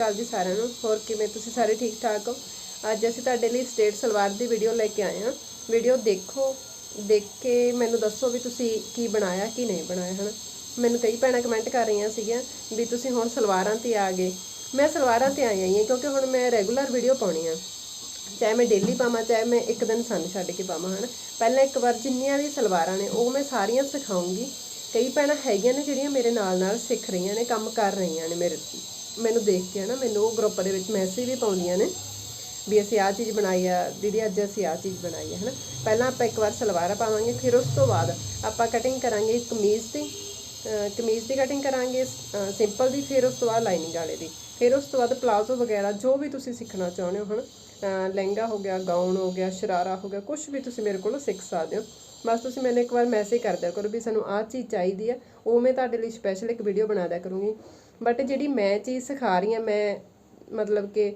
ਕਾਲ ਜੀ ਸਾਰਿਆਂ ਨੂੰ। ਹੋਰ ਕਿਵੇਂ ਤੁਸੀਂ ਸਾਰੇ ਠੀਕ ਠਾਕ ਹੋ? ਅੱਜ ਅਸੀਂ ਤੁਹਾਡੇ ਲਈ ਸਟੇਟ ਸਲਵਾਰ ਦੀ ਵੀਡੀਓ ਲੈ ਕੇ ਆਏ ਹਾਂ। ਵੀਡੀਓ ਦੇਖੋ, ਦੇਖ ਕੇ ਮੈਨੂੰ ਦੱਸੋ ਵੀ ਤੁਸੀਂ ਕੀ ਬਣਾਇਆ, ਕੀ ਨਹੀਂ ਬਣਾਇਆ, ਹਨ? ਮੈਨੂੰ ਕਈ ਭੈਣਾਂ ਕਮੈਂਟ ਕਰ ਰਹੀਆਂ ਸੀਗੀਆਂ ਵੀ ਤੁਸੀਂ ਹੁਣ ਸਲਵਾਰਾਂ ਤੇ ਆ ਗਏ। ਮੈਂ ਸਲਵਾਰਾਂ ਤੇ ਆਈ ਹਾਂ ਕਿਉਂਕਿ ਹੁਣ ਮੈਂ ਰੈਗੂਲਰ ਵੀਡੀਓ ਪਾਉਣੀ ਆ। ਚਾਹੇ ਮੈਂ ਡੇਲੀ ਪਾਵਾਂ, ਚਾਹੇ ਮੈਂ ਇੱਕ ਦਿਨ ਸੰਨ ਛੱਡ ਕੇ ਪਾਵਾਂ, ਹਨ? ਪਹਿਲਾਂ ਇੱਕ ਵਾਰ ਜਿੰਨੀਆਂ ਵੀ ਸਲਵਾਰਾਂ ਨੇ, ਉਹ ਮੈਂ ਸਾਰੀਆਂ ਸਿਖਾਉਂਗੀ। ਕਈ ਭੈਣਾਂ ਹੈਗੀਆਂ ਨੇ ਜਿਹੜੀਆਂ ਮੇਰੇ ਨਾਲ ਨਾਲ ਸਿੱਖ ਰਹੀਆਂ ਨੇ, ਕੰਮ ਕਰ ਰਹੀਆਂ ਨੇ ਮੇਰੇ ਮੈਨੂੰ ਦੇਖ ਕੇ ਨਾ ਮੈਨੂੰ ਉਹ ਗਰੁੱਪ ਦੇ ਵਿੱਚ ਮੈਸੇਜ ਵੀ ਪਾਉਂਦੀਆਂ ਨੇ ਵੀ ਅਸੀਂ ਆਹ ਚੀਜ਼ ਬਣਾਈ ਆ, ਦੀਦੀ ਅੱਜ ਅਸੀਂ ਆਹ ਚੀਜ਼ ਬਣਾਈ ਆ, ਹਨਾ। ਪਹਿਲਾਂ ਆਪਾਂ ਇੱਕ ਵਾਰ ਸਲਵਾਰਾਂ ਪਾਵਾਂਗੇ, ਫਿਰ ਉਸ ਤੋਂ ਬਾਅਦ ਆਪਾਂ ਕਟਿੰਗ ਕਰਾਂਗੇ ਕਮੀਜ਼ ਦੀ ਕਮੀਜ਼ ਦੀ ਕਟਿੰਗ ਕਰਾਂਗੇ ਸਿੰਪਲ ਦੀ, ਫਿਰ ਉਸ ਤੋਂ ਬਾਅਦ ਲਾਈਨਿੰਗ ਵਾਲੇ ਦੀ। ਫਿਰ ਉਸ ਤੋਂ ਬਾਅਦ ਪਲਾਜ਼ੋ ਵਗੈਰਾ, ਜੋ ਵੀ ਤੁਸੀਂ ਸਿੱਖਣਾ ਚਾਹੁੰਦੇ ਹੋ ਹੁਣ ਅਹ ਲਹਿੰਗਾ ਹੋ ਗਿਆ ਗਾਊਨ ਹੋ ਗਿਆ, ਸ਼ਰਾਰਾ ਹੋ ਗਿਆ ਕੁਝ ਵੀ ਤੁਸੀਂ ਮੇਰੇ ਕੋਲੋਂ ਸਿੱਖ ਸਕਦੇ ਹੋ। ਬਸ ਤੁਸੀਂ ਮੈਨੂੰ ਇੱਕ ਵਾਰ ਮੈਸੇਜ ਕਰ ਦਿਆ ਕਰੋ ਵੀ ਸਾਨੂੰ ਆਹ ਚੀਜ਼ ਚਾਹੀਦੀ ਆ। ਉਹ ਮੈਂ ਤੁਹਾਡੇ ਲਈ ਸਪੈਸ਼ਲ ਇੱਕ ਵੀਡੀਓ ਬਣਾ ਦਿਆ ਕਰੂੰਗੀ। ਬਟ ਜਿਹੜੀ ਮੈਂ ਚੀਜ਼ ਸਿਖਾ ਰਹੀ ਹਾਂ ਮੈਂ ਮਤਲਬ ਕਿ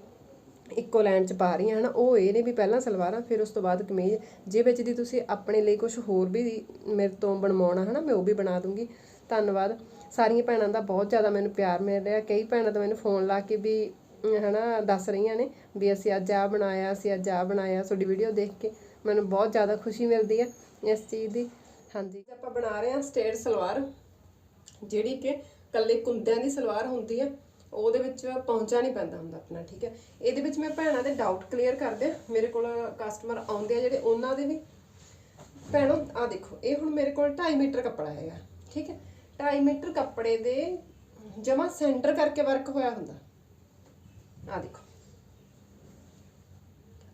ਇੱਕੋ ਲਾਈਨ ਚ ਪਾ ਰਹੀ ਹਾਂ ਹਨਾ ਉਹ ਇਹ ਨੇ ਵੀ ਪਹਿਲਾਂ ਸਲਵਾਰਾਂ ਫਿਰ ਉਸ ਤੋਂ ਬਾਅਦ ਕਮੀਜ਼। ਜੇ ਵਿੱਚ ਦੀ ਤੁਸੀਂ ਆਪਣੇ ਲਈ ਕੁਝ ਹੋਰ ਵੀ ਮੇਰੇ ਤੋਂ ਬਣਵਾਉਣਾ ਹਨਾ ਮੈਂ ਉਹ ਵੀ ਬਣਾ ਦੂੰਗੀ। ਧੰਨਵਾਦ। ਸਾਰੀਆਂ ਭੈਣਾਂ ਦਾ ਬਹੁਤ ਜ਼ਿਆਦਾ ਮੈਨੂੰ ਪਿਆਰ ਮਿਲ ਰਿਹਾ। ਕਈ ਭੈਣਾਂ ਤਾਂ ਮੈਨੂੰ ਫੋਨ ਲਾ ਕੇ ਵੀ ਅਮ, ਹਨਾ ਦੱਸ ਰਹੀਆਂ ਨੇ ਵੀ ਅਸੀਂ ਅੱਜ ਆ ਬਣਾਇਆ ਅਸੀਂ ਅੱਜ ਆ ਬਣਾਇਆ ਤੁਹਾਡੀ ਵੀਡੀਓ ਦੇਖ ਕੇ ਮੈਨੂੰ ਬਹੁਤ ਜ਼ਿਆਦਾ ਖੁਸ਼ੀ ਮਿਲਦੀ ਹੈ ਇਸ ਚੀਜ਼ ਦੀ। ਹਾਂਜੀ। ਆਪਾਂ ਬਣਾ ਰਹੇ ਹਾਂ ਸਟੇਟ ਸਲਵਾਰ, ਜਿਹੜੀ ਕਿ ਕੱਲੇ ਕੁੰਦਿਆਂ ਦੀ ਸਲਵਾਰ ਹੁੰਦੀ ਹੈ ਉਹਦੇ ਵਿੱਚ ਪਹੁੰਚਾ ਨਹੀਂ ਪੈਂਦਾ ਹੁੰਦਾ ਆਪਣਾ, ਠੀਕ ਹੈ। ਇਹਦੇ ਵਿੱਚ ਮੈਂ ਭੈਣਾਂ ਦੇ ਡਾਊਟ ਕਲੀਅਰ ਕਰਦੇ ਆ ਮੇਰੇ ਕੋਲ ਕਸਟਮਰ ਆਉਂਦੇ ਆ ਜਿਹੜੇ ਉਹਨਾਂ ਦੇ ਵੀ। ਭੈਣੋ ਆ ਦੇਖੋ, ਇਹ ਹੁਣ ਮੇਰੇ ਕੋਲ 2.5 ਮੀਟਰ ਕੱਪੜਾ ਹੈਗਾ, ਠੀਕ ਹੈ। 2.5 ਮੀਟਰ ਕੱਪੜੇ ਦੇ ਜਮਾ ਸੈਂਟਰ ਕਰਕੇ ਵਰਕ ਹੋਇਆ ਹੁੰਦਾ। ਆ ਦੇਖੋ।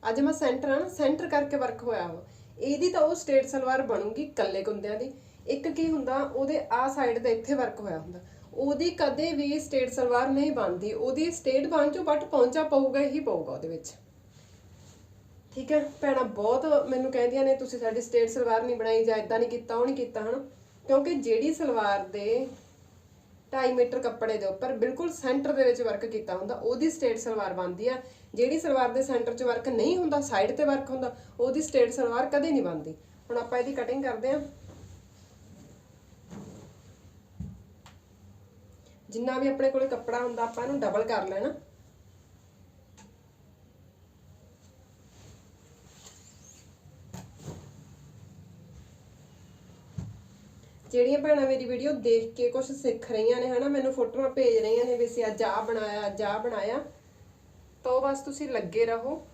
ਅੱਜ ਮੈਂ ਸੈਂਟਰ ਆ ਨਾ, ਸੈਂਟਰ ਕਰਕੇ ਵਰਕ ਹੋਇਆ ਵਾ ਇਹਦੀ ਤਾਂ ਉਹ ਸਟੇਟ ਸਲਵਾਰ ਬਣੂਗੀ ਕੱਲੇ ਕੁੰਦਿਆਂ ਦੀ। ਇੱਕ ਕੀ ਹੁੰਦਾ, ਉਹਦੇ ਆ ਸਾਈਡ ਤੇ ਇੱਥੇ ਵਰਕ ਹੋਇਆ ਹੁੰਦਾ। ਉਹਦੀ ਕਦੇ ਵੀ ਸਟੇਟ ਸਲਵਾਰ ਨਹੀਂ ਬਣਦੀ। ਉਹਦੀ ਸਟੇਟ ਬਣ ਚੋਂ ਬਟ ਪਹੁੰਚਾ ਪਊਗਾ ਹੀ ਪਊਗਾ ਉਹਦੇ ਵਿੱਚ। ਠੀਕ ਹੈ? ਭੈਣਾਂ, ਬਹੁਤ ਮੈਨੂੰ ਕਹਿੰਦੀਆਂ ਨੇ, ਤੁਸੀਂ ਸਾਡੀ ਸਟੇਟ ਸਲਵਾਰ ਨਹੀਂ ਬਣਾਈ ਜਾਂ ਇਦਾਂ ਨਹੀਂ ਕੀਤਾ, ਉਹ ਨਹੀਂ ਕੀਤਾ, ਹਨਾ? ਕਿਉਂਕਿ ਜਿਹੜੀ ਸਲਵਾਰ ਦੇ 2.5 ਮੀਟਰ ਕੱਪੜੇ ਦੇ ਉੱਪਰ ਬਿਲਕੁਲ ਸੈਂਟਰ ਦੇ ਵਿੱਚ ਵਰਕ ਕੀਤਾ ਹੁੰਦਾ, ਉਹਦੀ ਸਟੇਟ ਸਲਵਾਰ ਬਣਦੀ ਆ। ਜਿਹੜੀ ਸਲਵਾਰ ਦੇ ਸੈਂਟਰ 'ਚ ਵਰਕ ਨਹੀਂ ਹੁੰਦਾ ਸਾਈਡ ਤੇ ਵਰਕ ਹੁੰਦਾ, ਉਹਦੀ ਸਟੇਟ ਸਲਵਾਰ ਕਦੇ ਨਹੀਂ ਬਣਦੀ। ਹੁਣ ਆਪਾਂ ਇਹਦੀ ਕਟਿੰਗ ਕਰਦੇ ਆ ਜਿੰਨਾ ਵੀ ਆਪਣੇ ਕੋਲੇ ਕੱਪੜਾ ਹੁੰਦਾ, ਆਪਾਂ ਇਹਨੂੰ ਡਬਲ ਕਰ ਲੈਣਾ। ਜਿਹੜੀਆਂ ਭੈਣਾਂ ਮੇਰੀ ਵੀਡੀਓ ਦੇਖ ਕੇ ਕੁਝ ਸਿੱਖ ਰਹੀਆਂ ਨੇ, ਹਨਾ, ਮੈਨੂੰ ਫੋਟੋਆਂ ਭੇਜ ਰਹੀਆਂ ਨੇ ਵੀ ਅਸੀਂ ਅੱਜ ਆਹ ਬਣਾਇਆ, ਅੱਜ ਆਹ ਬਣਾਇਆ। ਤਾਂ ਉਹ ਬਸ ਤੁਸੀਂ ਲੱਗੇ ਰਹੋ।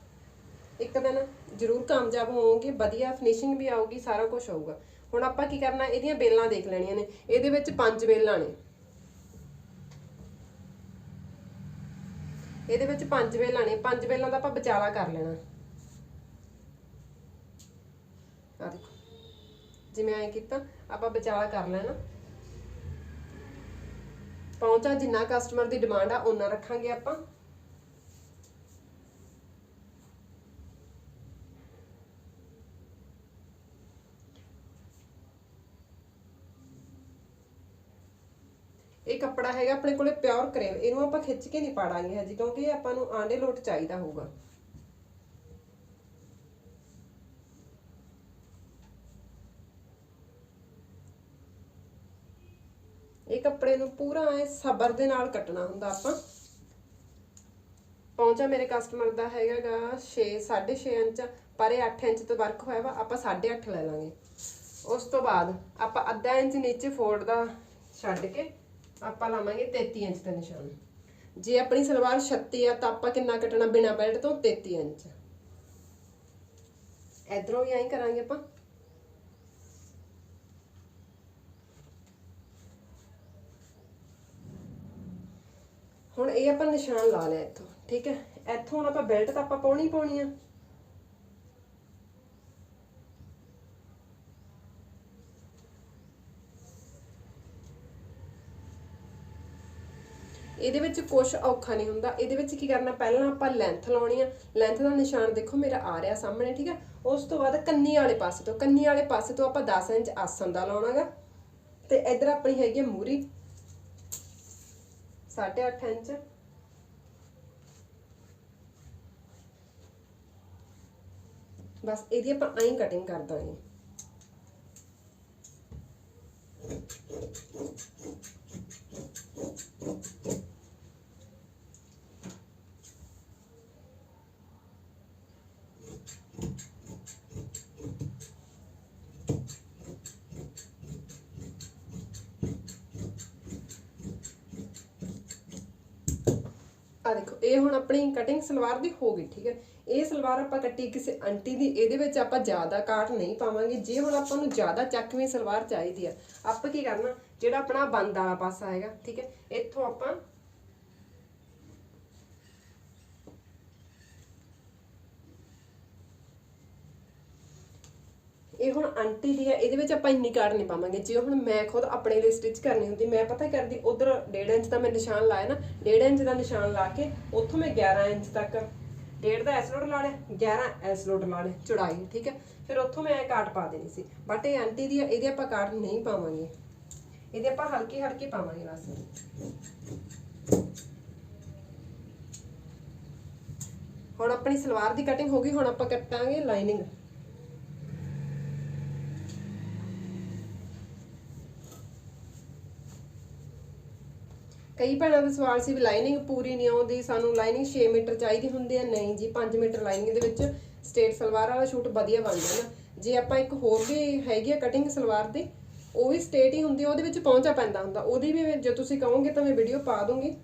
ਇੱਕ ਦਿਨ ਜ਼ਰੂਰ ਕਾਮਯਾਬ ਹੋਵੋਗੇ, ਵਧੀਆ ਫਿਨਿਸ਼ਿੰਗ ਵੀ ਆਊਗੀ, ਸਾਰਾ ਕੁਝ ਆਊਗਾ। ਹੁਣ ਆਪਾਂ ਕੀ ਕਰਨਾ, ਇਹਦੀਆਂ ਬੇਲਾਂ ਦੇਖ ਲੈਣੀਆਂ ਨੇ। ਇਹਦੇ ਵਿੱਚ ਪੰਜ ਬੇਲਾਂ ਨੇ। ਇਹਦੇ ਵਿੱਚ ਪੰਜ ਵੇਲਾਂ ਨੇ। ਪੰਜ ਵੇਲਾਂ ਦਾ ਆਪਾਂ ਵਿਚਾਲਾ ਕਰ ਲੈਣਾ। ਆ ਦੇਖੋ। ਜਿਵੇਂ ਐਂ ਕੀਤਾ, ਆਪਾਂ ਵਿਚਾਲਾ ਕਰ ਲੈਣਾ। ਪਹੁੰਚਾ, ਜਿੰਨਾ ਕਸਟਮਰ ਦੀ ਡਿਮਾਂਡ ਆ ਉਹਨਾਂ ਰੱਖਾਂਗੇ ਆਪਾਂ। ਇਹ ਕੱਪੜਾ ਹੈਗਾ ਆਪਣੇ ਕੋਲੇ ਪਿਓਰ ਕਰੇਵ ਇਹਨੂੰ ਆਪਾਂ ਖਿੱਚ ਕੇ ਨਹੀਂ ਪਾੜਾਂਗੇ ਹਜੇ, ਕਿਉਂਕਿ ਇਹ ਆਪਾਂ ਨੂੰ ਆਂਡੇ ਲੋਟ ਚਾਹੀਦਾ ਹੋਊਗਾ। ਇਹ ਕੱਪੜੇ ਨੂੰ ਪੂਰਾ ਐ ਸਬਰ ਦੇ ਨਾਲ ਕੱਟਣਾ ਹੁੰਦਾ ਆਪਾਂ। ਪਹੁੰਚਾ ਮੇਰੇ ਕਸਟਮਰ ਦਾ ਹੈਗਾਗਾ 6 6.5 ਇੰਚ, ਪਰ ਇਹ 8 ਇੰਚ ਤੋਂ ਵਰਕ ਹੋਇਆ ਵਾ, ਆਪਾਂ 8.5 ਲੈ ਲਾਂਗੇ। ਉਸ ਤੋਂ ਬਾਅਦ ਆਪਾਂ ਅੱਧਾ ਇੰਚ ਨੀਚੇ ਫੋਲਡ ਦਾ ਛੱਡ ਕੇ ਆਪਾਂ ਲਾਵਾਂਗੇ 33 ਇੰਚ ਦਾ ਨਿਸ਼ਾਨ। ਜੇ ਆਪਣੀ ਸਲਵਾਰ 36 ਆ, ਤਾਂ ਆਪਾਂ ਕਿੰਨਾ ਕੱਟਣਾ ਬਿਨਾ ਬੈਲਟ ਤੋਂ? 33 ਇੰਚ। ਇਧਰੋਂ ਵੀ ਐਂ ਕਰਾਂਗੇ ਆਪਾਂ। ਹੁਣ ਇਹ ਆਪਾਂ ਨਿਸ਼ਾਨ ਲਾ ਲਿਆ ਇੱਥੋਂ, ਠੀਕ ਹੈ? ਇੱਥੋਂ ਹੁਣ ਆਪਾਂ ਬੈਲਟ ਤਾਂ ਆਪਾਂ ਪਾਉਣੀ ਪਾਉਣੀ ਆ। ਇਹਦੇ ਵਿੱਚ ਕੁਝ ਔਖਾ ਨਹੀਂ ਹੁੰਦਾ। ਇਹਦੇ ਵਿੱਚ ਕੀ ਕਰਨਾ, ਪਹਿਲਾਂ ਆਪਾਂ ਲੈਂਥ ਲਾਉਣੀ ਆ। ਲੈਂਥ ਦਾ ਨਿਸ਼ਾਨ ਦੇਖੋ, ਮੇਰਾ ਆ ਰਿਹਾ ਸਾਹਮਣੇ, ਠੀਕ ਹੈ ਉਸ ਤੋਂ ਬਾਅਦ ਕੰਨੀ ਵਾਲੇ ਪਾਸੇ ਤੋਂ, ਕੰਨੀ ਵਾਲੇ ਪਾਸੇ ਤੋਂ ਆਪਾਂ 10 ਇੰਚ ਆਸਣ ਦਾ ਲਾਉਣਾਗਾ। ਤੇ ਇਧਰ ਆਪਣੀ ਹੈਗੀ ਹੈ ਮੂਰੀ। 8.5 ਇੰਚ। ਬਸ ਇਹਦੀ ਆਪਾਂ ਐਂ ਕਟਿੰਗ ਕਰ ਦਾਂਗੇ। ਆ ਦੇਖੋ, ਇਹ ਹੁਣ ਆਪਣੀ ਕਟਿੰਗ ਸਲਵਾਰ ਦੀ ਹੋ ਗਈ, ਠੀਕ ਹੈ? ਇਹ ਸਲਵਾਰ ਆਪਾਂ ਕੱਟੀ ਕਿਸੇ ਆਂਟੀ ਦੀ, ਇਹਦੇ ਵਿੱਚ ਆਪਾਂ ਜ਼ਿਆਦਾ ਕਾਟ ਨਹੀਂ ਪਾਵਾਂਗੇ। ਜੇ ਹੁਣ ਆਪਾਂ ਨੂੰ ਜ਼ਿਆਦਾ ਚੱਕਵੀਂ ਸਲਵਾਰ ਚਾਹੀਦੀ ਆ, ਆਪਾਂ ਕੀ ਕਰਨਾ? ਜਿਹੜਾ ਆਪਣਾ ਬੰਦ ਵਾਲਾ ਪਾਸਾ ਹੈਗਾ, ਠੀਕ ਹੈ? ਇੱਥੋਂ ਆਪਾਂ ਇਹ ਹੁਣ ਆਂਟੀ ਦੀ ਹੈ, ਇਹਦੇ ਵਿੱਚ ਆਪਾਂ ਇੰਨੀ ਕਾਟ ਨਹੀਂ ਪਾਵਾਂਗੇ। ਜੇ ਹੁਣ ਮੈਂ ਖੁਦ ਆਪਣੇ ਲਈ ਸਟਿਚ ਕਰਨੀ ਹੁੰਦੀ, ਮੈਂ ਪਤਾ ਕਰਦੀ, ਉਧਰ 1.5 ਇੰਚ ਦਾ ਮੈਂ ਨਿਸ਼ਾਨ ਲਾਇਆ ਨਾ 1.5 ਇੰਚ ਦਾ ਨਿਸ਼ਾਨ ਲਾ ਕੇ ਉੱਥੋਂ ਮੈਂ 11 ਇੰਚ ਤੱਕ, ਡੇਢ ਦਾ ਐਸ ਲੋਡ ਲਾ ਲਿਆ 11 ਐਸ ਲੋਡ ਲਾ ਲਿਆ, ਚੌੜਾਈ, ਠੀਕ ਹੈ? ਫਿਰ ਉੱਥੋਂ ਮੈਂ ਇਹ ਕਾਟ ਪਾ ਦੇਣੀ ਸੀ। ਬਟ ਇਹ ਆਂਟੀ ਦੀ ਹੈ, ਇਹਦੇ ਆਪਾਂ ਕਾਟ ਨਹੀਂ ਪਾਵਾਂਗੇ। ਇਹਦੇ ਆਪਾਂ ਹਲਕੀ ਹਲਕੀ ਪਾਵਾਂਗੇ ਬਸ। ਹੁਣ ਆਪਣੀ ਸਲਵਾਰ ਦੀ ਕਟਿੰਗ ਹੋ ਗਈ, ਹੁਣ ਆਪਾਂ ਕੱਟਾਂਗੇ ਲਾਈਨਿੰਗ ਕਈ ਭੈਣਾਂ ਦਾ ਸਵਾਲ ਸੀ ਵੀ ਲਾਈਨਿੰਗ ਪੂਰੀ ਨਹੀਂ ਆਉਂਦੀ, ਸਾਨੂੰ ਲਾਈਨਿੰਗ 6 ਮੀਟਰ ਚਾਹੀਦੀ ਹੁੰਦੀ ਹੈ? ਨਹੀਂ ਜੀ 5 ਮੀਟਰ ਲਾਈਨਿੰਗ ਦੇ ਵਿੱਚ ਸਟੇਟ ਸਲਵਾਰ ਵਾਲਾ ਸ਼ੂਟ ਵਧੀਆ ਬਣ ਜਾਣਾ। ਜੇ ਆਪਾਂ ਇੱਕ ਹੋਰ ਵੀ ਹੈਗੀ ਆ ਕਟਿੰਗ ਸਲਵਾਰ ਦੀ, ਉਹ ਵੀ ਸਟੇਟ ਹੀ ਹੁੰਦੀ ਆ, ਉਹਦੇ ਵਿੱਚ ਪਹੁੰਚਾ ਪੈਂਦਾ ਹੁੰਦਾ। ਉਹਦੀ ਵੀ ਜੇ ਤੁਸੀਂ ਕਹੋਗੇ ਤਾਂ ਮੈਂ ਵੀਡੀਓ ਪਾ ਦੂੰਗੀ।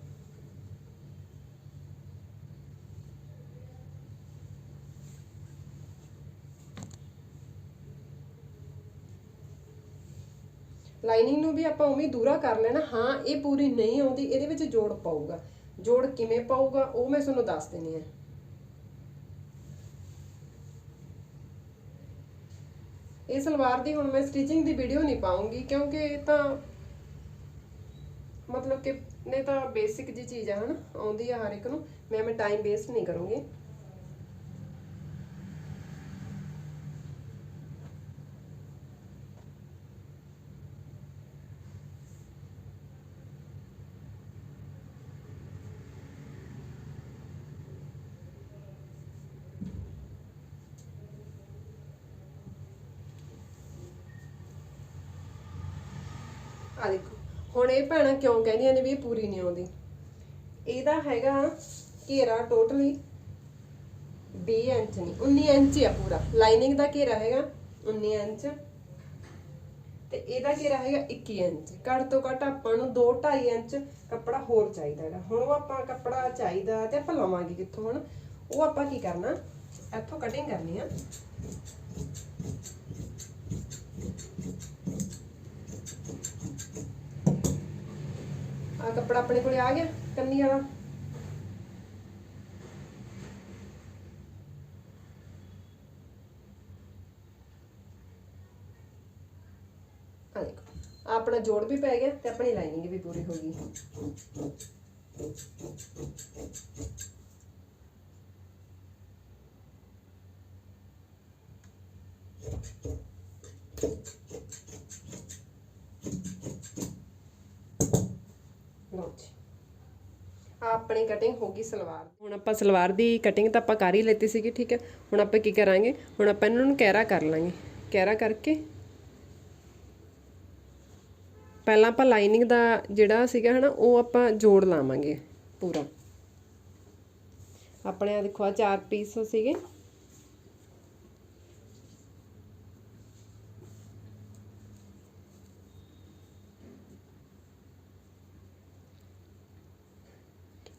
ਲਾਈਨਿੰਗ ਨੂੰ ਵੀ ਆਪਾਂ ਉਵੇਂ ਦੂਰਾ ਕਰ ਲੈਣਾ। ਹਾਂ, ਇਹ ਪੂਰੀ ਨਹੀਂ ਆਉਂਦੀ, ਇਹਦੇ ਵਿੱਚ ਜੋੜ ਪਾਊਗਾ। ਜੋੜ ਕਿਵੇਂ ਪਾਊਗਾ, ਉਹ ਮੈਂ ਤੁਹਾਨੂੰ ਦੱਸ ਦੇਣੀ ਹੈ ਇਹ ਸਲਵਾਰ ਦੀ ਹੁਣ ਮੈਂ ਸਟਿਚਿੰਗ ਦੀ ਵੀਡੀਓ ਨਹੀਂ ਪਾਉਂਗੀ, ਕਿਉਂਕਿ ਇਹ ਤਾਂ ਮਤਲਬ ਕਿ ਨੇ ਤਾਂ ਬੇਸਿਕ ਜੀ ਚੀਜ਼ ਆ, ਹਨ? ਆਉਂਦੀ ਆ ਹਰ ਇੱਕ ਨੂੰ। ਮੈਂ ਮੈਂ ਟਾਈਮ ਵੇਸਟ ਨਹੀਂ ਕਰੂੰਗੀ ਆ ਦੇਖੋ ਹੁਣ ਇਹ ਭੈਣਾਂ ਕਿਉਂ ਕਹਿੰਦੀਆਂ ਨੇ ਵੀ ਇਹ ਪੂਰੀ ਨਹੀਂ ਆਉਂਦੀ? ਇਹਦਾ ਹੈਗਾ ਘੇਰਾ ਟੋਟਲੀ 20 ਇੰਚ ਨਹੀਂ 19 ਇੰਚ ਆ ਪੂਰਾ। ਲਾਈਨਿੰਗ ਦਾ ਘੇਰਾ ਹੈਗਾ 19 ਇੰਚ। ਤੇ ਇਹਦਾ ਘੇਰਾ ਹੈਗਾ 21 ਇੰਚ। ਘੱਟ ਤੋਂ ਘੱਟ ਆਪਾਂ ਨੂੰ 2 2.5 ਇੰਚ ਕੱਪੜਾ ਹੋਰ ਚਾਹੀਦਾ ਹੈਗਾ। ਹੁਣ ਉਹ ਆਪਾਂ ਕੱਪੜਾ ਚਾਹੀਦਾ ਤੇ ਆਪਾਂ ਲਵਾਂਗੇ ਕਿੱਥੋਂ ਹੁਣ? ਉਹ ਆਪਾਂ ਕੀ ਕਰਨਾ? ਇੱਥੋਂ ਕਟਿੰਗ ਕਰਨੀ ਆ। ਆ ਕੱਪੜਾ ਆਪਣੇ ਕੋਲੇ ਆ ਗਿਆ, ਕੰਨੀ ਵਾਲਾ। ਆ ਦੇਖੋ, ਆਹ ਆਪਣਾ ਜੋੜ ਵੀ ਪੈ ਗਿਆ ਤੇ ਆਪਣੀ ਲਾਈਨਿੰਗ ਵੀ ਪੂਰੀ ਹੋ ਗਈ। ਲਓ ਜੀ ਆਪਣੀ ਕਟਿੰਗ ਹੋ ਗਈ ਸਲਵਾਰ ਹੁਣ ਆਪਾਂ ਸਲਵਾਰ ਦੀ ਕਟਿੰਗ ਤਾਂ ਆਪਾਂ ਕਰ ਹੀ ਲੈਤੀ ਸੀਗੀ, ਠੀਕ ਹੈ? ਹੁਣ ਆਪਾਂ ਕੀ ਕਰਾਂਗੇ? ਹੁਣ ਆਪਾਂ ਇਹਨਾਂ ਨੂੰ ਕਹਿਰਾ ਕਰ ਲਾਂਗੇ। ਕਹਿਰਾ ਕਰਕੇ ਪਹਿਲਾਂ ਆਪਾਂ ਲਾਈਨਿੰਗ ਦਾ ਜਿਹੜਾ ਸੀਗਾ ਹਨਾ, ਉਹ ਆਪਾਂ ਜੋੜ ਲਾਵਾਂਗੇ ਪੂਰਾ। ਆਪਣੇ ਆ ਦੇਖੋ ਆ ਚਾਰ ਪੀਸ ਸੀਗੇ।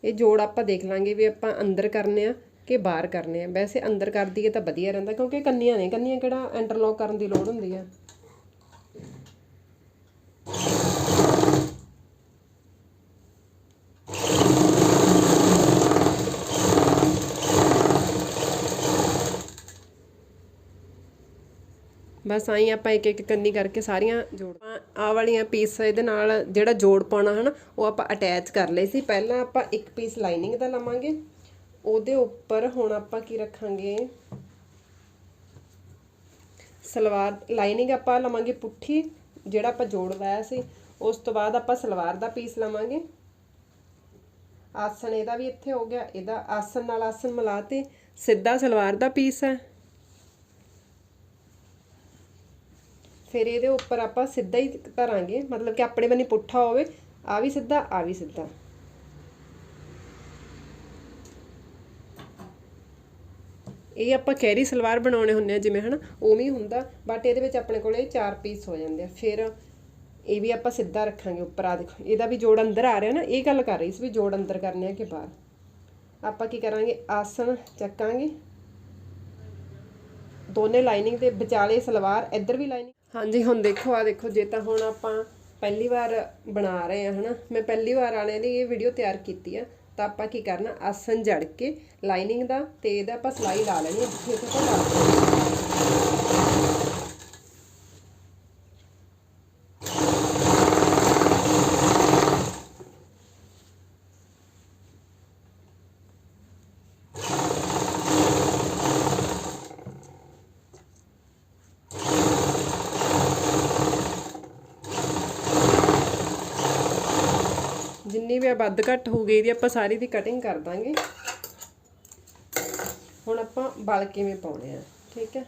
ਇਹ ਜੋੜ ਆਪਾਂ ਦੇਖ ਲਾਂਗੇ ਵੀ ਆਪਾਂ ਅੰਦਰ ਕਰਨੇ ਆ ਕਿ ਬਾਹਰ ਕਰਨੇ ਆ। ਵੈਸੇ ਅੰਦਰ ਕਰ ਦਈਏ ਤਾਂ ਵਧੀਆ ਰਹਿੰਦਾ ਕਿਉਂਕਿ ਕੰਨੀਆਂ ਨੇ, ਕੰਨੀਆਂ ਕਿਹੜਾ ਇੰਟਰਲੌਕ ਕਰਨ ਦੀ ਲੋੜ ਹੁੰਦੀ ਆ? ਬਸ ਆਈ ਆਪਾਂ ਇੱਕ ਇੱਕ ਕੰਨੀ ਕਰਕੇ ਸਾਰੀਆਂ ਜੋੜ ਆ ਵਾਲੀਆਂ ਪੀਸ ਇਹਦੇ ਨਾਲ ਜਿਹੜਾ ਜੋੜ ਪਾਉਣਾ ਹਨਾ, ਉਹ ਆਪਾਂ ਅਟੈਚ ਕਰ ਲਏ ਸੀ। ਪਹਿਲਾਂ ਆਪਾਂ ਇੱਕ ਪੀਸ ਲਾਈਨਿੰਗ ਦਾ ਲਵਾਂਗੇ। ਉਹਦੇ ਉੱਪਰ ਹੁਣ ਆਪਾਂ ਕੀ ਰੱਖਾਂਗੇ? ਸਲਵਾਰ ਲਾਈਨਿੰਗ ਆਪਾਂ ਲਵਾਂਗੇ ਪੁੱਠੀ, ਜਿਹੜਾ ਆਪਾਂ ਜੋੜ ਲਾਇਆ ਸੀ। ਉਸ ਤੋਂ ਬਾਅਦ ਆਪਾਂ ਸਲਵਾਰ ਦਾ ਪੀਸ ਲਵਾਂਗੇ। ਆਸਣ ਇਹਦਾ ਵੀ ਇੱਥੇ ਹੋ ਗਿਆ। ਇਹਦਾ ਆਸਣ ਨਾਲ ਆਸਣ ਮਿਲਾ ਤੇ ਸਿੱਧਾ ਸਲਵਾਰ ਦਾ ਪੀਸ ਹੈ। ਫਿਰ ਇਹਦੇ ਉੱਪਰ ਆਪਾਂ ਸਿੱਧਾ ਹੀ ਧਰਾਂਗੇ ਮਤਲਬ ਕਿ ਆਪਣੇ ਬੰਨੀ ਪੁੱਠਾ ਹੋਵੇ ਆ ਵੀ ਸਿੱਧਾ ਆ ਵੀ ਸਿੱਧਾ। ਇਹ ਆਪਾਂ ਕੈਰੀ ਸਲਵਾਰ ਬਣਾਉਣੇ ਹੁੰਦੇ ਆ ਜਿਵੇਂ, ਹਨਾ, ਉਵੇਂ ਹੀ ਹੁੰਦਾ ਬਟ ਇਹਦੇ ਵਿੱਚ ਆਪਣੇ ਕੋਲੇ ਚਾਰ ਪੀਸ ਹੋ ਜਾਂਦੇ ਆ। ਫਿਰ ਇਹ ਵੀ ਆਪਾਂ ਸਿੱਧਾ ਰੱਖਾਂਗੇ ਉੱਪਰ ਆ ਦੇਖੋ, ਇਹਦਾ ਵੀ ਜੋੜ ਅੰਦਰ ਆ ਰਿਹਾ ਨਾ, ਇਹ ਗੱਲ ਕਰ ਰਹੀ ਸੀ ਵੀ ਜੋੜ ਅੰਦਰ ਕਰਨੇ ਆ ਕਿ ਬਾਹਰ। ਆਪਾਂ ਕੀ ਕਰਾਂਗੇ, ਆਸਣ ਚੱਕਾਂਗੇ। ਦੋਨੇ ਲਾਈਨਿੰਗ ਦੇ ਵਿਚਾਲੇ ਸਲਵਾਰ, ਇੱਧਰ ਵੀ ਲਾਈਨਿੰਗ ਹਾਂਜੀ, ਹੁਣ ਦੇਖੋ ਆ ਦੇਖੋ, ਜੇ ਤਾਂ ਹੁਣ ਆਪਾਂ ਪਹਿਲੀ ਵਾਰ ਬਣਾ ਰਹੇ ਆ ਹਨਾ? ਮੈਂ ਪਹਿਲੀ ਵਾਰ ਵਾਲਿਆਂ ਦੀ ਇਹ ਵੀਡੀਓ ਤਿਆਰ ਕੀਤੀ ਆ। ਤਾਂ ਆਪਾਂ ਕੀ ਕਰਨਾ? ਆਸਣ ਜੜ ਕੇ ਲਾਈਨਿੰਗ ਦਾ ਤੇ ਇਹਦਾ ਆਪਾਂ ਸਲਾਈ ਲਾ ਲੈਣੀ ਹੈ ਜਿੱਥੇ ਤੱਕ ਲਾ ਦੇਣੀ। ਜਿੰਨੀ ਵੀ ਆ ਵੱਧ ਘੱਟ ਹੋ ਗਈ ਦੀ ਆਪਾਂ ਸਾਰੀ ਦੀ ਕਟਿੰਗ ਕਰ ਦਾਂਗੇ। ਹੁਣ ਆਪਾਂ ਬਲ ਕਿਵੇਂ ਪਾਉਣੇ ਆ, ਠੀਕ ਹੈ?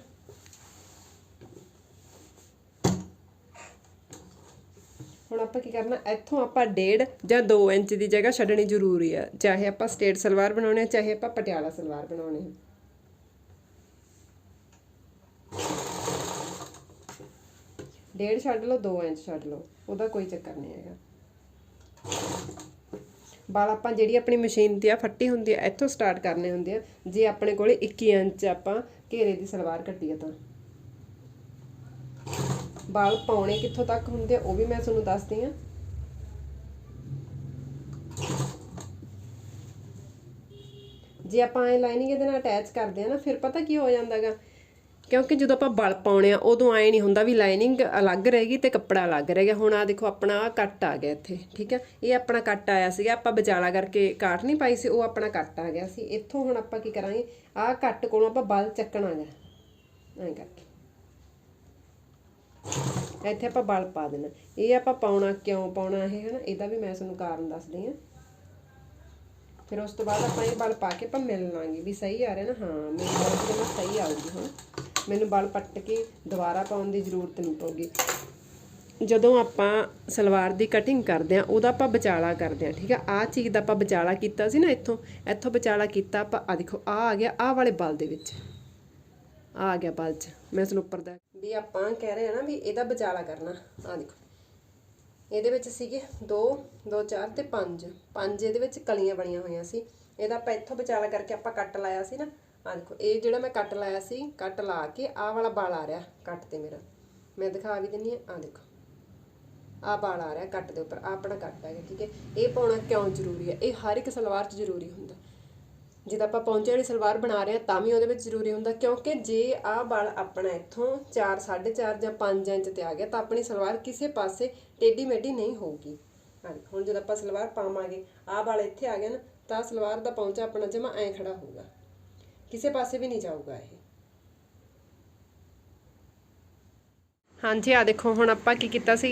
ਹੁਣ ਆਪਾਂ ਕੀ ਕਰਨਾ, ਇੱਥੋਂ ਆਪਾਂ ਡੇਢ ਜਾਂ 2 ਇੰਚ ਦੀ ਜਗ੍ਹਾ ਛੱਡਣੀ ਜ਼ਰੂਰੀ ਆ, ਚਾਹੇ ਆਪਾਂ ਸਟੇਟ ਸਲਵਾਰ ਬਣਾਉਣੇ ਆ, ਚਾਹੇ ਆਪਾਂ ਪਟਿਆਲਾ ਸਲਵਾਰ ਬਣਾਉਣੇ ਆ। ਡੇਢ ਛੱਡ ਲਓ 2 ਇੰਚ ਛੱਡ ਲਓ, ਉਹਦਾ ਕੋਈ ਚੱਕਰ ਨਹੀਂ ਹੈਗਾ। ਵਾਲ ਆਪਾਂ ਜਿਹੜੀ ਆਪਣੀ ਮਸ਼ੀਨ ਤੇ ਆ, ਫੱਟੀ ਹੁੰਦੀ ਆ, ਇੱਥੋਂ ਸਟਾਰਟ ਕਰਨੇ ਹੁੰਦੇ ਆ। ਜੇ ਆਪਣੇ ਕੋਲੇ 21 ਇੰਚ ਆਪਾਂ ਘੇਰੇ ਦੀ ਸਲਵਾਰ ਕੱਟੀ ਆ ਤਾਂ। ਵਾਲ ਪਾਉਣੇ ਕਿੱਥੋਂ ਤੱਕ ਹੁੰਦੇ ਉਹ ਵੀ ਮੈਂ ਤੁਹਾਨੂੰ ਦੱਸਦੀ ਆ। ਜੇ ਆਪਾਂ ਇਹ ਲਾਈਨਿੰਗ ਇਹਦੇ ਨਾਲ ਅਟੈਚ ਕਰਦੇ ਆ ਨਾ, ਫਿਰ ਪਤਾ ਕੀ ਹੋ ਜਾਂਦਾਗਾ? ਕਿਉਂਕਿ ਜਦੋਂ ਆਪਾਂ ਬਲ ਪਾਉਣੇ ਆ, ਉਦੋਂ ਐ ਨਹੀਂ ਹੁੰਦਾ ਵੀ ਲਾਈਨਿੰਗ ਅਲੱਗ ਰਹੇਗੀ ਤੇ ਕੱਪੜਾ ਅਲੱਗ ਰਹੇਗਾ ਹੁਣ ਆ ਦੇਖੋ, ਆਪਣਾ ਆ ਕੱਟ ਆ ਗਿਆ ਇੱਥੇ, ਠੀਕ ਹੈ ਇਹ ਆਪਣਾ ਕੱਟ ਆਇਆ ਸੀਗਾ। ਆਪਾਂ ਵਿਚਾਲਾ ਕਰਕੇ ਕਾਟ ਨਹੀਂ ਪਾਈ ਸੀ, ਉਹ ਆਪਣਾ ਕੱਟ ਆ ਗਿਆ ਸੀ। ਇੱਥੋਂ ਹੁਣ ਆਪਾਂ ਕੀ ਕਰਾਂਗੇ? ਆਹ ਕੱਟ ਕੋਲੋਂ ਆਪਾਂ ਬਲ ਚੱਕਣਾ ਗਾ। ਐਂ ਕਰਕੇ। ਇੱਥੇ ਆਪਾਂ ਬਲ ਪਾ ਦੇਣਾ। ਇਹ ਆਪਾਂ ਪਾਉਣਾ ਕਿਉਂ ਪਾਉਣਾ ਇਹ, ਹਨਾ? ਇਹਦਾ ਵੀ ਮੈਂ ਤੁਹਾਨੂੰ ਕਾਰਨ ਦੱਸਦੀ ਆ ਫਿਰ ਉਸ ਤੋਂ ਬਾਅਦ ਆਪਾਂ ਇਹ ਬਲ ਪਾ ਕੇ ਆਪਾਂ ਮਿਲ ਲਾਂਗੇ। ਵੀ ਸਹੀ ਆ ਰਿਹਾ ਨਾ? ਹਾਂ ਮੇਰੇ ਬਲ ਸਹੀ ਆਊਗੀ ਹੁਣ। ਮੈਨੂੰ ਬਲ ਪੱਟ ਕੇ ਦੁਬਾਰਾ ਪਾਉਣ ਦੀ ਜ਼ਰੂਰਤ ਨਹੀਂ ਪਊਗੀ। ਜਦੋਂ ਆਪਾਂ ਸਲਵਾਰ ਦੀ ਕਟਿੰਗ ਕਰਦੇ ਆ ਉਹਦਾ ਆਪਾਂ ਵਿਚਾਲਾ ਕਰਦੇ ਆ ਠੀਕ ਆ ਆ ਚੀਜ਼ ਦਾ ਆਪਾਂ ਵਿਚਾਲਾ ਕੀਤਾ ਸੀ ਨਾ ਇੱਥੋਂ ਇੱਥੋਂ ਵਿਚਾਲਾ ਕੀਤਾ ਆਪਾਂ ਆ ਦੇਖੋ ਆ ਆ ਗਿਆ ਆ ਵਾਲੇ ਬਲ ਦੇ ਵਿੱਚ। ਆ ਆ ਗਿਆ ਬਲ ਚ, ਮੈਂ ਤੁਹਾਨੂੰ ਉੱਪਰ ਦਾ ਵੀ ਆਪਾਂ ਕਹਿ ਰਹੇ ਆ ਨਾ ਵੀ ਇਹਦਾ ਵਿਚਾਲਾ ਕਰਨਾ ਆ ਦੇਖੋ। ਇਹਦੇ ਵਿੱਚ ਸੀਗੇ 2 2 4 ਤੇ 5 ਪੰਜ ਇਹਦੇ ਵਿੱਚ ਕਲੀਆਂ ਬਣੀਆਂ ਹੋਈਆਂ ਸੀ। ਇਹਦਾ ਆਪਾਂ ਇੱਥੋਂ ਵਿਚਾਲਾ ਕਰਕੇ ਆਪਾਂ ਕੱਟ ਲਾਇਆ ਸੀ ਨਾ। ਆ ਦੇਖੋ ਇਹ ਜਿਹੜਾ ਮੈਂ ਕੱਟ ਲਾਇਆ ਸੀ, ਕੱਟ ਲਾ ਕੇ ਆਹ ਵਾਲਾ ਬਾਲ ਆ ਰਿਹਾ ਕੱਟ ਤੇ ਮੇਰਾ। ਮੈਂ ਦਿਖਾ ਵੀ ਦਿੰਨੀ ਆ ਆ ਦੇਖੋ। ਆ ਬਾਲ ਆ ਰਿਹਾ ਕੱਟ ਦੇ ਉੱਪਰ, ਆਹ ਆਪਣਾ ਕੱਟ ਹੈਗਾ ਠੀਕ ਹੈ? ਇਹ ਪਾਉਣਾ ਕਿਉਂ ਜ਼ਰੂਰੀ ਹੈ ਇਹ ਹਰ ਇੱਕ ਸਲਵਾਰ 'ਚ ਜ਼ਰੂਰੀ ਹੁੰਦਾ। ਜਿੱਦਾਂ ਆਪਾਂ ਪੌਂਚੇ ਵਾਲੀ ਸਲਵਾਰ ਬਣਾ ਰਹੇ ਆ, ਤਾਂ ਵੀ ਉਹਦੇ ਵਿੱਚ ਜ਼ਰੂਰੀ ਹੁੰਦਾ, ਕਿਉਂਕਿ ਜੇ ਆਹ ਬਾਲ ਆਪਣਾ ਇੱਥੋਂ 4 4.5 ਜਾਂ 5 ਇੰਚ ਤੇ ਆ ਗਿਆ, ਤਾਂ ਆਪਣੀ ਸਲਵਾਰ ਕਿਸੇ ਪਾਸੇ ਟੇਢੀ ਮੇਢੀ ਨਹੀਂ ਹੋਊਗੀ। ਹਾਂਜੀ, ਹੁਣ ਜਦੋਂ ਆਪਾਂ ਸਲਵਾਰ ਪਾਵਾਂਗੇ, ਆਹ ਬਾਲ ਇੱਥੇ ਆ ਗਿਆ ਨਾ, ਤਾਂ ਸਲਵਾਰ ਦਾ ਪੌਂਚਾ ਆਪਣਾ ਜਮਾ ਐਂ ਖੜਾ ਹੋਊਗਾ। ਕਿਸੇ ਪਾਸੇ ਵੀ ਨਹੀਂ ਜਾਊਗਾ ਇਹ। ਹਾਂਜੀ ਆ ਦੇਖੋ, ਹੁਣ ਆਪਾਂ ਕੀ ਕੀਤਾ ਸੀ?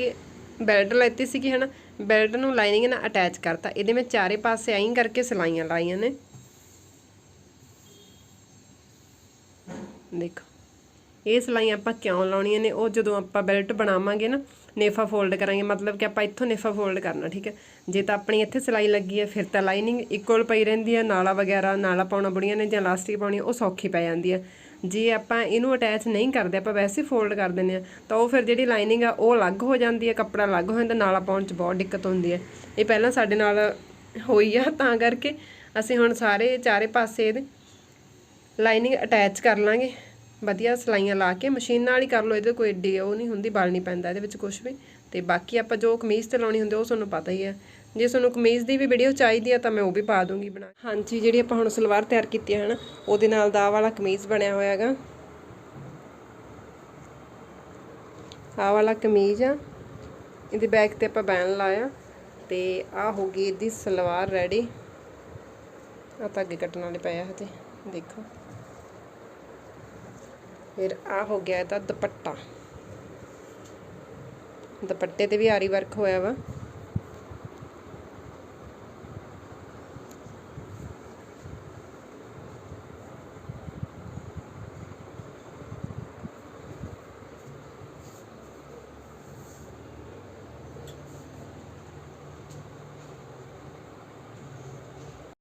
ਬੈਲਟ ਲੈਤੀ ਸੀਗੀ, ਹਨਾ? ਬੈਲਟ ਨੂੰ ਲਾਈਨਿੰਗ ਨਾਲ ਅਟੈਚ ਕਰਤਾ। ਇਹਦੇ ਵਿੱਚ ਚਾਰੇ ਪਾਸੇ ਐਂ ਕਰਕੇ ਸਲਾਈਆਂ ਲਾਈਆਂ ਨੇ। ਦੇਖੋ, ਇਹ ਸਲਾਈਆਂ ਆਪਾਂ ਕਿਉਂ ਲਾਉਣੀਆਂ ਨੇ? ਉਹ ਜਦੋਂ ਆਪਾਂ ਬੈਲਟ ਬਣਾਵਾਂਗੇ ਨਾ ਨੇਫਾ ਫੋਲਡ ਕਰਾਂਗੇ। ਮਤਲਬ ਕਿ ਆਪਾਂ ਇੱਥੋਂ ਨੇਫਾ ਫੋਲਡ ਕਰਨਾ, ਠੀਕ ਹੈ? ਜੇ ਤਾਂ ਆਪਣੀ ਇੱਥੇ ਸਿਲਾਈ ਲੱਗੀ ਹੈ, ਫਿਰ ਤਾਂ ਲਾਈਨਿੰਗ ਇਕੁਅਲ ਪਈ ਰਹਿੰਦੀ ਹੈ। ਨਾਲਾ ਵਗੈਰਾ, ਨਾਲਾ ਪਾਉਣਾ ਬੁੜੀਆਂ ਨੇ ਜਾਂ ਲਾਸਟਿਕ ਪਾਉਣੀ, ਉਹ ਸੌਖੀ ਪੈ ਜਾਂਦੀ ਹੈ। ਜੇ ਆਪਾਂ ਇਹਨੂੰ ਅਟੈਚ ਨਹੀਂ ਕਰਦੇ, ਆਪਾਂ ਵੈਸੇ ਫੋਲਡ ਕਰ ਦਿੰਦੇ ਆ ਤਾਂ ਉਹ ਫਿਰ ਜਿਹੜੀ ਲਾਈਨਿੰਗ ਆ, ਉਹ ਅਲੱਗ ਹੋ ਜਾਂਦੀ ਹੈ, ਕੱਪੜਾ ਅਲੱਗ ਹੋ ਜਾਂਦਾ, ਨਾਲਾ ਪਾਉਣ 'ਚ ਬਹੁਤ ਦਿੱਕਤ ਹੁੰਦੀ ਹੈ। ਇਹ ਪਹਿਲਾਂ ਸਾਡੇ ਨਾਲ ਹੋਈ ਆ, ਤਾਂ ਕਰਕੇ ਅਸੀਂ ਹੁਣ ਸਾਰੇ ਚਾਰੇ ਪਾਸੇ ਇਹਦੇ ਲਾਈਨਿੰਗ ਅਟੈਚ ਕਰ ਲਾਂਗੇ। ਵਧੀਆ ਸਲਾਈਆਂ ਲਾ ਕੇ ਮਸ਼ੀਨ ਨਾਲ ਹੀ ਕਰ ਲਓ, ਇਹਦੇ ਕੋਈ ਏਡੀ ਉਹ ਨਹੀਂ ਹੁੰਦੀ, ਬਲ ਨਹੀਂ ਪੈਂਦਾ ਇਹਦੇ ਵਿੱਚ ਕੁਝ ਵੀ। ਤੇ ਬਾਕੀ ਆਪਾਂ ਜੋ ਕਮੀਜ਼ ਤੇ ਲਾਉਣੀ ਹੁੰਦੀ ਉਹ ਤੁਹਾਨੂੰ ਪਤਾ ਹੀ ਹੈ ਜੇ ਤੁਹਾਨੂੰ ਕਮੀਜ਼ ਦੀ ਵੀ ਵੀਡੀਓ ਚਾਹੀਦੀ ਆ, ਤਾਂ ਮੈਂ ਉਹ ਵੀ ਪਾ ਦੂੰਗੀ ਬਣਾ ਹਾਂਜੀ, ਜਿਹੜੀ ਆਪਾਂ ਹੁਣ ਸਲਵਾਰ ਤਿਆਰ ਕੀਤੀ ਹੈ ਹਨਾ, ਉਹਦੇ ਨਾਲ ਦਾ ਆਹ ਵਾਲਾ ਕਮੀਜ਼ ਬਣਿਆ ਹੋਇਆ ਹੈਗਾ। ਆ ਵਾਲਾ ਕਮੀਜ਼ ਆ, ਇਹਦੇ ਬੈਕ ਤੇ ਆਪਾਂ ਬੈਨ ਲਾਇਆ, ਤੇ ਆਹ ਹੋ ਗਈ ਇਹਦੀ ਸਲਵਾਰ ਰੈਡੀ ਆ ਤਾਂ ਅੱਗੇ ਕੱਟਣ ਵਾਲੇ ਪਏ ਆ ਹਜੇ, ਦੇਖੋ। ਫਿਰ ਆ ਹੋ ਗਿਆ ਇਹਦਾ ਦੁਪੱਟਾ। ਦੁਪੱਟੇ ਤੇ ਵੀ ਆਰੀ ਵਰਕ ਹੋਇਆ ਵਾ।